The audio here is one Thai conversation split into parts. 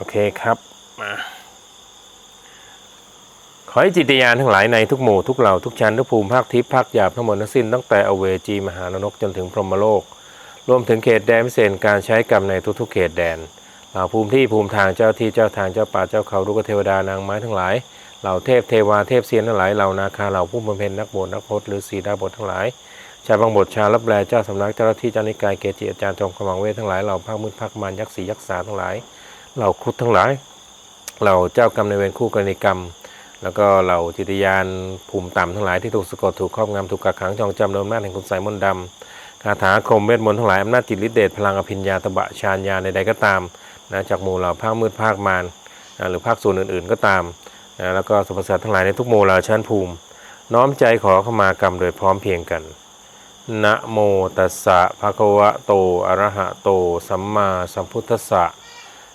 โอเคครับมาขอให้จิตยานทั้งหลายในทุกหมู่ทุกเหล่าทุกชั้นทุกภูมิภาคทิพย์ภาคหยาบทั้งหมดทั้งสิ้นตั้งแต่อเวจีมหานรกจนถึงพรหมโลก รวมถึงเขตแดนพิเศษการใช้กรรมในทุกๆเขตแดนเหล่าภูมิที่ภูมิทางเจ้าที่เจ้าทางเจ้าป่าเจ้าเขาลูกเทวดานางไม้ทั้งหลายเหล่าเทพเทวาเทพเซียนทั้งหลายเหล่านาคาเหล่าผู้บำเพ็ญนักบวชนักพจน์หรือสีดาบททั้งหลายชาวบางบทชาวรับแลเจ้าสำนักเจ้าที่เจ้านิกายเกจิอาจารย์จอมขมังเวททั้งหลายเหล่าภาคมืดภาคมารยักษ์สียักษ์สาทั้งหลาย เหล่าครุฑทั้งหลายเหล่าเจ้ากรรมในเวรคู่กรณีกรรม แล้วก็เหล่าจิตยานภูมิต่ำทั้งหลายที่ถูกสะกดถูกครอบงำถูกกักขังจองจำโดนอำนาจแห่งคุณไสยมนต์ดำคาถาคมเวทมนต์ทั้งหลายอำนาจจิตฤทธิเดชพลังอภิญญาตบะฌานญาใดๆก็ตามนะจากหมู่เหล่าภาคมืดภาคมารนะหรือภาคส่วนอื่นๆก็ตามนะแล้วก็สรรพสัตว์ทั้งหลายในทุกหมู่เหล่าชั้นภูมิ น้อมใจขอเข้ามากรรมโดยพร้อมเพียงกันนะโมตัสสะภะคะวะโตอะระหะโต สัมมาสัมพุทธัสสะ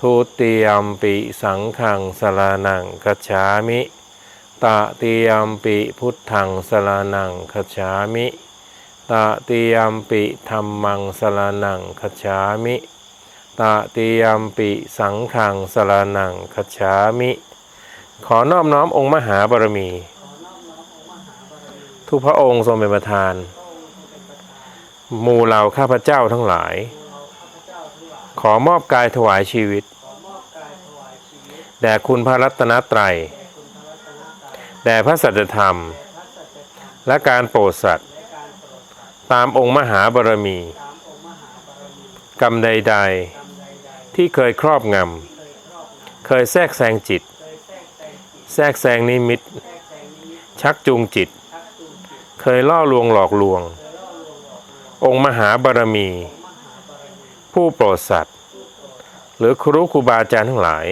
ทุติยมปิสังฆังสรนังคัจฉามิตติยมปิพุทธังสรนังคัจฉามิตติยมปิธรรมังสรนังคัจฉามิตติยมปิสังฆังสรนังคัจฉามิ ขอนอบน้อมองค์มหาบารมี ทุกพระองค์ทรงเป็นประธาน หมู่เหล่าข้าพเจ้าทั้งหลาย ขอมอบกายถวายชีวิต แด่คุณพระรัตนตรัย แด่พระสัจธรรม และการโปรดสัตว์ ตามองค์มหาบารมี กรรมใด ๆ ที่เคยครอบงำ เคยแทรกแซงจิต แทรกแซงนิมิต ชักจูงจิต เคยล่อลวงหลอกลวง องค์มหาบารมี ผู้โปรดสัตว์ หรือครูครูบาอาจารย์ทั้งหลาย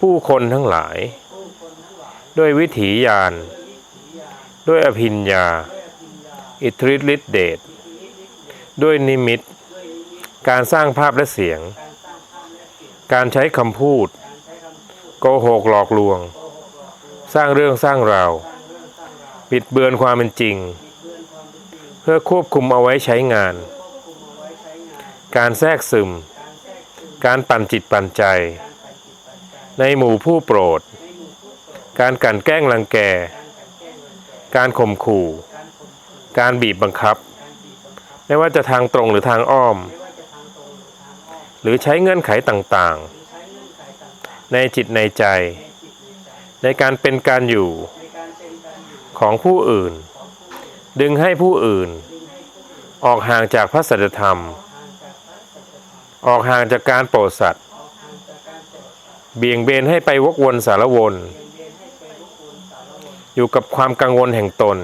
ผู้คนทั้งหลาย ด้วยวิถีญาณด้วยอภิญญา อิทธิฤทธิเดชด้วยนิมิต การสร้างภาพและเสียง การใช้คำพูด โกหกหลอกลวง สร้างเรื่องสร้างราวบิดเบือนความเป็นจริง เพื่อควบคุมเอาไว้ใช้งาน การแทรกซึม การปั่นจิตปั่นใจ ในหมู่ผู้โปรด การกลั่นแกล้งรังแก การข่มขู่ การบีบบังคับ ไม่ว่าจะทางตรงหรือทางอ้อม หรือใช้เงื่อนไขต่างๆ ในจิตในใจ ในการเป็นการอยู่ของผู้อื่น ดึงให้ผู้อื่น ออกห่างจากพระสัจธรรม ออกห่างจากการโปรดสัตว์ เบี่ยงเบนให้ไปวกวนสารวน อยู่กับความกังวลแห่งตน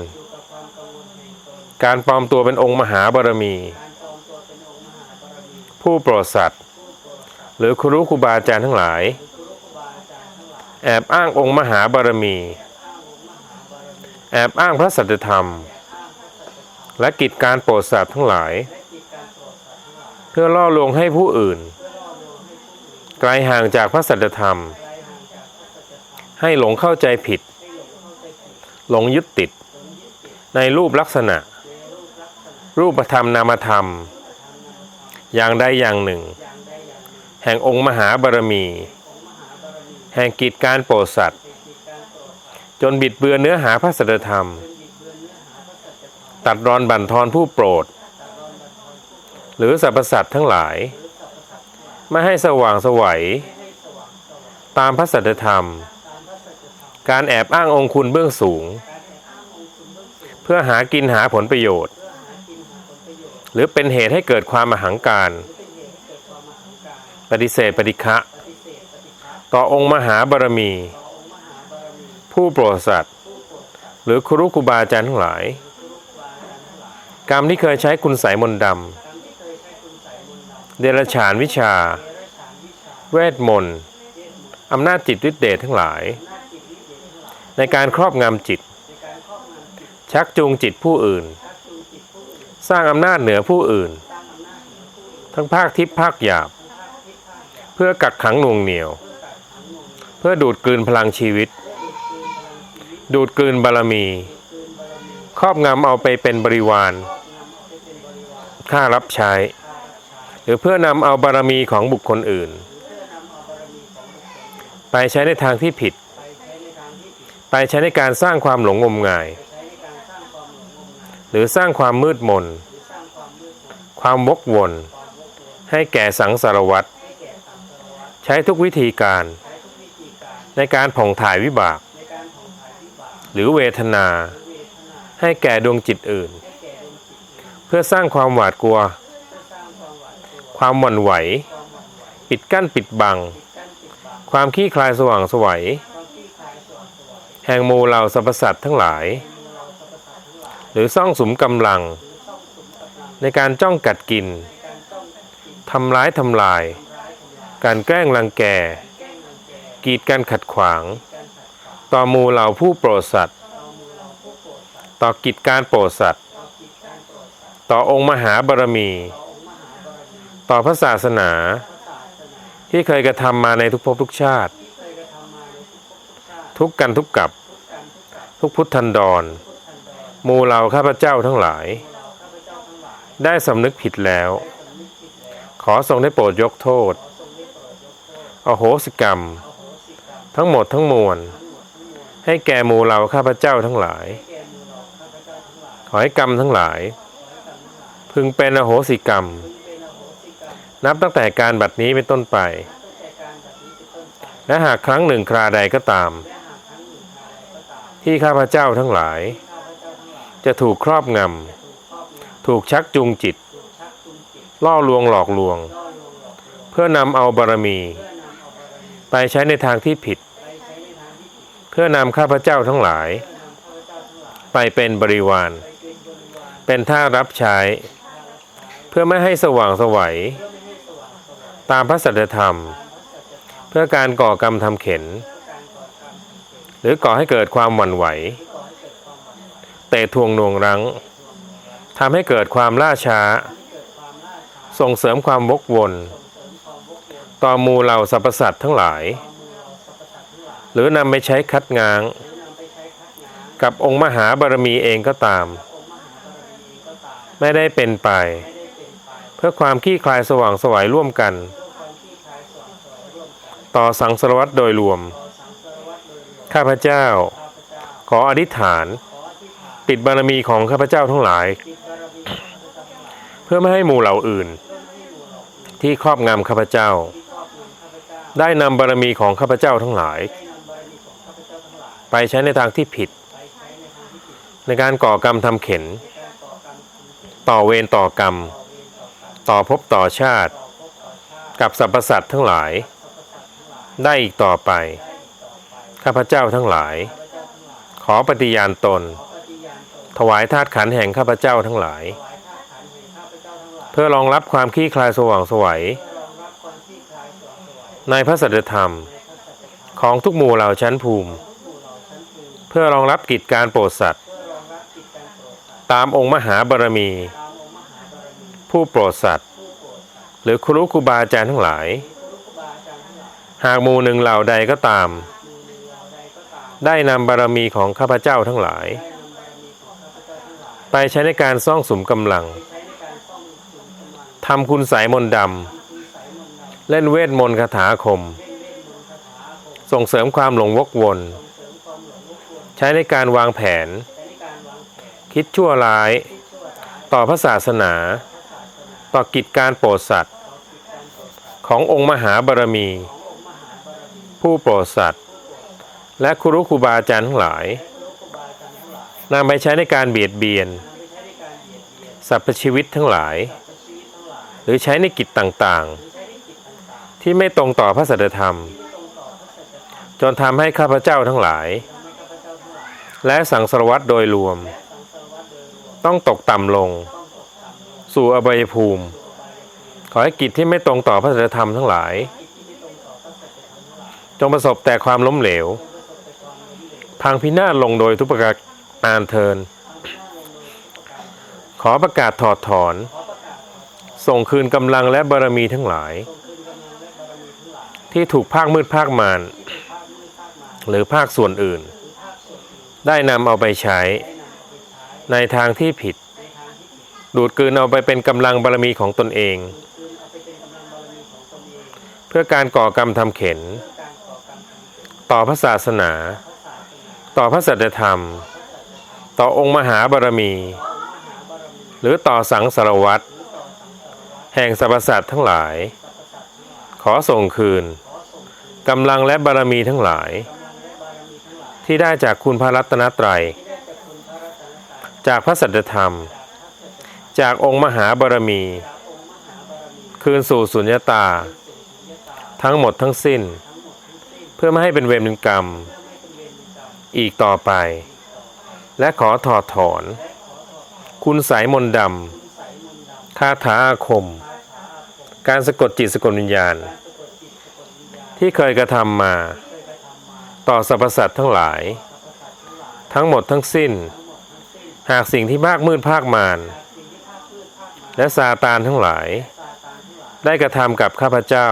การปลอมตัวเป็นองค์มหาบารมี ผู้โปรดสัตว์ หรือครูครูบาอาจารย์ทั้งหลาย แอบอ้างองค์มหาบารมี แอบอ้างพระสัจธรรม และกิจการโปรดสัตว์ทั้งหลาย พื่อล่อลวงให้ผู้อื่น ไกลห่างจากพระสัจธรรม ให้หลงเข้าใจผิด หลงยึดติด ในรูปลักษณะ รูปธรรมนามธรรม อย่างใดอย่างหนึ่ง แห่งองค์มหาบารมี แห่งกิจการโปรดสัตว์ จนบิดเบือนเนื้อหาพระสัจธรรม ตัดรอนบั่นทอนผู้โปรด หรือสรรพสัตว์ทั้งหลาย ไม่ให้สว่างสวัย ตามพระสัจธรรม การแอบอ้างองคุณเบื้องสูง เพื่อหากินหาผลประโยชน์ หรือเป็นเหตุให้เกิดความมหังการ ปฏิเสธปฏิฆะต่อองค์มหาบารมี ผู้โปรดสัตว์ หรือครูครูบาอาจารย์ทั้งหลาย กรรมที่เคยใช้คุณใสยมนต์ดำ เดรัจฉานวิชา เวทมนต์อำนาจจิตฤทธิเดชทั้งหลาย ในการครอบงำจิต ชักจูงจิตผู้อื่น สร้างอำนาจเหนือผู้อื่น ทั้งภาคทิพย์ภาคหยาบ เพื่อกักขังหน่วงเหนียว เพื่อดูดกลืนพลังชีวิต ดูดกลืนบารมี ครอบงำเอาไปเป็นบริวาร ค่ารับใช้ หรือเพื่อนำเอาบารมีของบุคคลอื่น ไปใช้ในทางที่ผิด ไปใช้ในการสร้างความหลงงมงาย หรือสร้างความมืดมน ความวกวน ให้แก่สังสารวัตรใช้ทุกวิธีการ ในการผ่องถ่ายวิบาก หรือเวทนา ให้แก่ดวงจิตอื่น เพื่อสร้างความหวาดกลัว ความหวั่นไหว ปิดกั้นปิดบัง ความขี้คลายสว่างสวัย แห่งหมูเหล่าสรรพสัตว์ทั้งหลาย หรือซ่องสมกำลัง ในการจ้องกัดกินทำร้ายทำลาย การแกล้งรังแก กีดกันขัดขวาง ต่อมูเหล่าผู้โปรดสัตว์ ต่อกิจการโปรดสัตว์ ต่อองค์มหาบารมี ต่อพระศาสนา ที่เคยกระทำมาในทุกภพทุกชาติ ทุกกันทุกกับ ทุกพุทธันดร มูเหล่าข้าพเจ้าทั้งหลาย ได้สำนึกผิดแล้ว ขอทรงได้โปรดยกโทษ อโหสิกรรม ทั้งหมดทั้งมวล ให้แก่มูเหล่าข้าพเจ้าทั้งหลาย ขอให้กรรมทั้งหลาย พึงเป็นอโหสิกรรม นับตั้งแต่การบัดนี้เป็นต้นไป และหากครั้งหนึ่งคราใดก็ตาม ที่ข้าพเจ้าทั้งหลาย จะถูกครอบงำ ถูกชักจูงจิต ล่อลวงหลอกลวง เพื่อนำเอาบารมี ไปใช้ในทางที่ผิด เพื่อนำข้าพเจ้าทั้งหลาย ไปเป็นบริวาร เป็นท่ารับใช้ เพื่อไม่ให้สว่างสวัย ตามพระสัจธรรม เพื่อการก่อกรรมทำเข็น หรือก่อให้เกิดความหวั่นไหว เตะทวงหน่วงรั้งทำให้เกิดความล่าช้า ส่งเสริมความวกวน ต่อมูเหล่าสรรพสัตว์ทั้งหลาย หรือนำไปใช้คัดง้าง กับองค์มหาบารมีเองก็ตาม ไม่ได้เป็นไป เพื่อความขี้คลายสว่างสวัยร่วมกัน ต่อสังสารวัตรโดยรวม ข้าพเจ้า ขออธิษฐานปิดบารมีของข้าพเจ้าทั้งหลาย เพื่อไม่ให้หมู่เหล่าอื่น ที่ครอบงำข้าพเจ้า ได้นำบารมีของข้าพเจ้าทั้งหลาย ไปใช้ในทางที่ผิด ในการก่อกรรมทำเข็น ต่อเวรต่อกรรม ต่อภพต่อชาติ กับสรรพสัตว์ทั้งหลาย ได้อีกต่อไป ข้าพเจ้าทั้งหลาย ขอปฏิญาณตน ถวายธาตุขันแห่งข้าพเจ้าทั้งหลาย เพื่อรองรับความขี้คลายสว่างสวัย ในพระสัจธรรม ของทุกหมู่เหล่าชั้นภูมิ เพื่อรองรับกิจการโปรดสัตว์ ตามองค์มหาบารมี ผู้โปรดสัตว์หรือครูครูบาอาจารย์ทั้งหลาย หากหมู่หนึ่งเหล่าใดก็ตาม ได้นำบารมีของข้าพเจ้าทั้งหลาย ไปใช้ในการซ่องสมกำลังทำคุณสายมนต์ดำเล่นเวทมนต์คาถาคม ส่งเสริมความหลงวกวน ใช้ในการวางแผน คิดชั่วร้าย ต่อพระศาสนา ต่อกิจการโปรดสัตว์ ขององค์มหาบารมี ผู้โปรดสัตว์ และครูครูบาอาจารย์ทั้งหลายนำไปใช้ในการเบียดเบียนสรรพชีวิตทั้งหลาย หรือใช้ในกิจต่างๆ ที่ไม่ตรงต่อพระสัจธรรม จนทำให้ข้าพเจ้าทั้งหลาย และสังสารวัตรโดยรวม ต้องตกต่ำลง สู่อบายภูมิ ขอให้กิจที่ไม่ตรงต่อพระธรรมทั้งหลาย จงประสบแต่ความล้มเหลว พังพินาศลงโดยทุกประการเทิน ขอประกาศถอดถอน ส่งคืนกำลังและบารมีทั้งหลาย ที่ถูกภาคมืดภาคมารหรือภาคส่วนอื่น ได้นำเอาไปใช้ในทางที่ผิด ดูดกลืนเอาไปเป็นกำลังบารมีของตนเอง เพื่อการก่อกรรมทำเข็น ต่อพระศาสนา ต่อพระสัจธรรม ต่อองค์มหาบารมี หรือต่อสังสารวัตรแห่งสรรพสัตว์ทั้งหลาย ขอส่งคืนกำลังและบารมีทั้งหลาย ที่ได้จากคุณพระรัตนตรัย จากพระสัจธรรม จากองค์มหาบารมี คืนสู่สุญญตา ทั้งหมดทั้งสิ้น เพื่อไม่ให้เป็นเวรเป็นกรรม อีกต่อไป และขอถอดถอน คุณสายมนดำคาถาอาคม การสะกดจิตสะกดวิญญาณ ที่เคยกระทำมา ต่อสรรพสัตว์ทั้งหลาย ทั้งหมดทั้งสิ้น หากสิ่งที่ภาคมืดภาคมาร และซาตานทั้งหลาย ได้กระทำกับข้าพเจ้า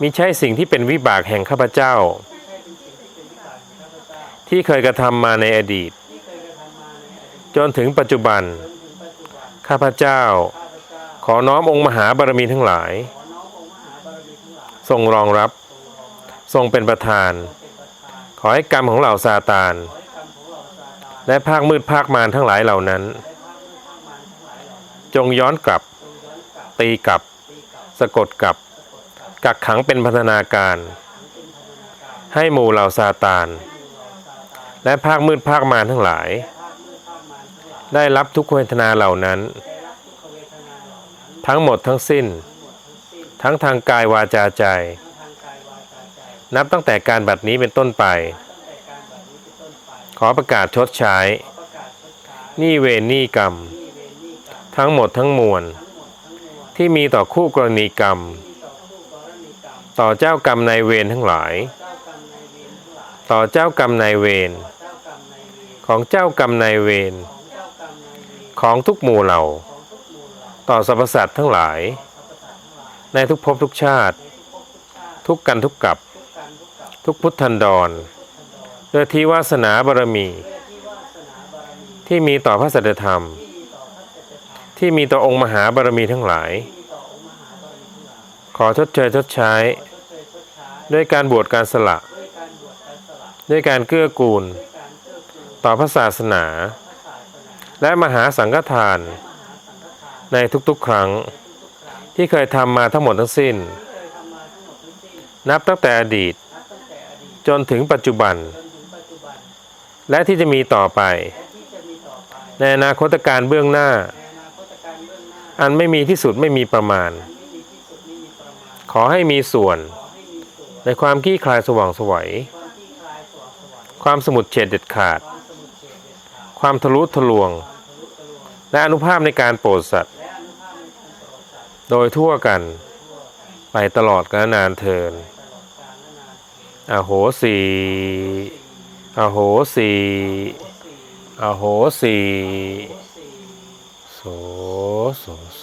มิใช่สิ่งที่เป็นวิบากแห่งข้าพเจ้า ที่เคยกระทำมาในอดีต จนถึงปัจจุบัน ข้าพเจ้า ขอน้อมองค์มหาบารมีทั้งหลาย ทรงรองรับ ทรงเป็นประธาน ขอให้กรรมของเหล่าซาตาน และภาคมืดภาคมารทั้งหลายเหล่านั้น จงย้อนกลับ ตีกลับ สะกดกลับ กักขังเป็นพัฒนาการ ให้หมู่เหล่าซาตาน และภาคมืดภาคมารทั้งหลาย ได้รับทุกขเวทนาเหล่านั้น ทั้งหมดทั้งสิ้น ทั้งทางกายวาจาใจ นับตั้งแต่การบัดนี้เป็นต้นไป ขอประกาศชดใช้หนี้เวรหนี้กรรม ทั้งหมดทั้งมวล ที่มีต่อคู่กรณีกรรม ต่อเจ้ากรรมนายเวรทั้งหลาย ต่อเจ้ากรรมนายเวรของเจ้ากรรมนายเวรของทุกหมู่เหล่า ต่อสรรพสัตว์ทั้งหลาย ในทุกภพทุกชาติ ทุกกันทุกกับ ทุกพุทธันดรด้วยที่วาสนาบารมี ที่มีต่อพระสัจธรรม ที่มีต่อองค์มหาบารมีทั้งหลาย ขอชดเชยชดใช้ ด้วยการบวชการสละ ด้วยการเกื้อกูล ต่อพระศาสนา และมหาสังฆทาน ในทุกๆครั้ง ที่เคยทำมาทั้งหมดทั้งสิ้น นับตั้งแต่อดีต จนถึงปัจจุบัน และที่จะมีต่อไป ในอนาคตการเบื้องหน้า อันไม่มีที่สุดไม่มีประมาณ ขอให้มีส่วน ในความขี้คลายสว่างสวัย ความสมุดเฉดเด็ดขาด ความทะลุทะลวง และอนุภาพในการโปรดสัตว์ โดยทั่วกัน ไปตลอดกาลนานเทินอโหสีอโหสีอโหสี โสโสโส